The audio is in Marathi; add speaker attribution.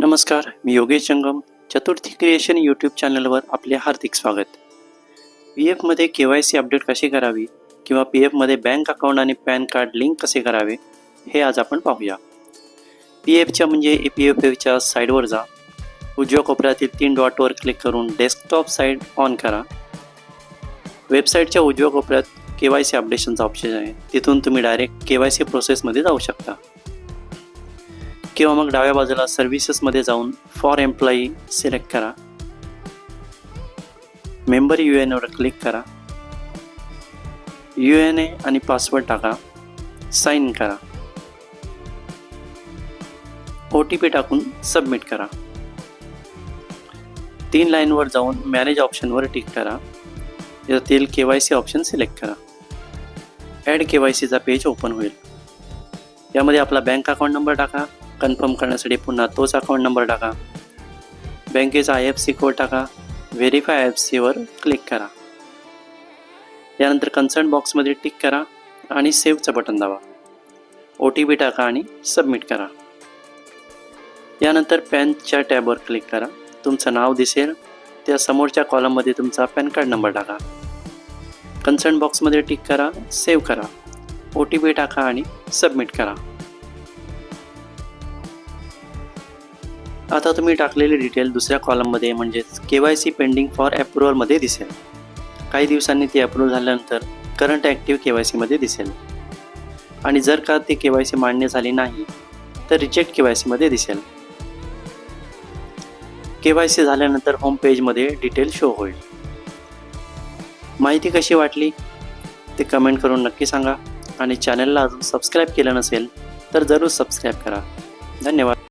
Speaker 1: नमस्कार मी योगेश जंगम चतुर्थी क्रिएशन यूट्यूब चॅनलवर आपले हार्दिक स्वागत. पी एफमध्ये के वाय सी अपडेट कशी करावी किंवा पी एफमध्ये बँक अकाउंट आणि पॅन कार्ड लिंक कसे करावे हे आज आपण पाहूया. पी एफच्या म्हणजे ए पी एफ एफच्या साईडवर जा. उजव्या कोपऱ्यातील तीन डॉटवर क्लिक करून डेस्कटॉप साईड ऑन करा. वेबसाईटच्या उजव्या कोपऱ्यात के वाय सी अपडेशनचा ऑप्शन आहे. तिथून तुम्ही डायरेक्ट के वाय सी प्रोसेसमध्ये जाऊ शकता. किंवा मग डाव्या बाजूला सर्व्हिसेसमध्ये जाऊन फॉर एम्प्लॉई सिलेक्ट करा. मेंबर यू एनवर क्लिक करा. यू एन ए आणि पासवर्ड टाका. साईन करा. ओ टी पी टाकून सबमिट करा. तीन लाईनवर जाऊन मॅनेज ऑप्शनवर टिक करा. यातील K Y C option select करा. ॲड के वाय सीचा पेज ओपन होईल. यामध्ये आपला बँक अकाउंट नंबर टाका. कन्फर्म करण्यासाठी पुन्हा तोच अकाउंट नंबर टाका. बँकेचा आय एफ सी कोड टाका. व्हेरीफाय आय एफ सीवर क्लिक करा. यानंतर कन्सर्ट बॉक्समध्ये टिक करा आणि सेव्हचं बटन दाबा. ओ टी पी टाका आणि सबमिट करा. यानंतर पॅनच्या टॅबवर क्लिक करा. तुमचं नाव दिसेल. त्या समोरच्या कॉलममध्ये तुमचा पॅन कार्ड नंबर टाका. कन्सर्ट बॉक्समध्ये टिक करा सेव्ह करा. ओ टी पी टाका आणि सबमिट करा. आता तुम्ही टाकलेली डिटेल दुसऱ्या कॉलममध्ये म्हणजेच K Y C pending for अप्रुव्हलमध्ये दिसेल. काही दिवसांनी ती अप्रूव्ह झाल्यानंतर करंट ॲक्टिव्ह के वाय सीमध्ये दिसेल. आणि जर का ती के वाय सी मान्य झाली नाही तर रिजेक्ट के वाय सीमध्ये दिसेल. के वाय सी झाल्यानंतर होम पेजमध्ये डिटेल शो होईल. माहिती कशी वाटली? ते कमेंट करून नक्की सांगा. आणि चॅनलला अजून सबस्क्राईब केलं नसेल तर जरूर सबस्क्राईब करा. धन्यवाद.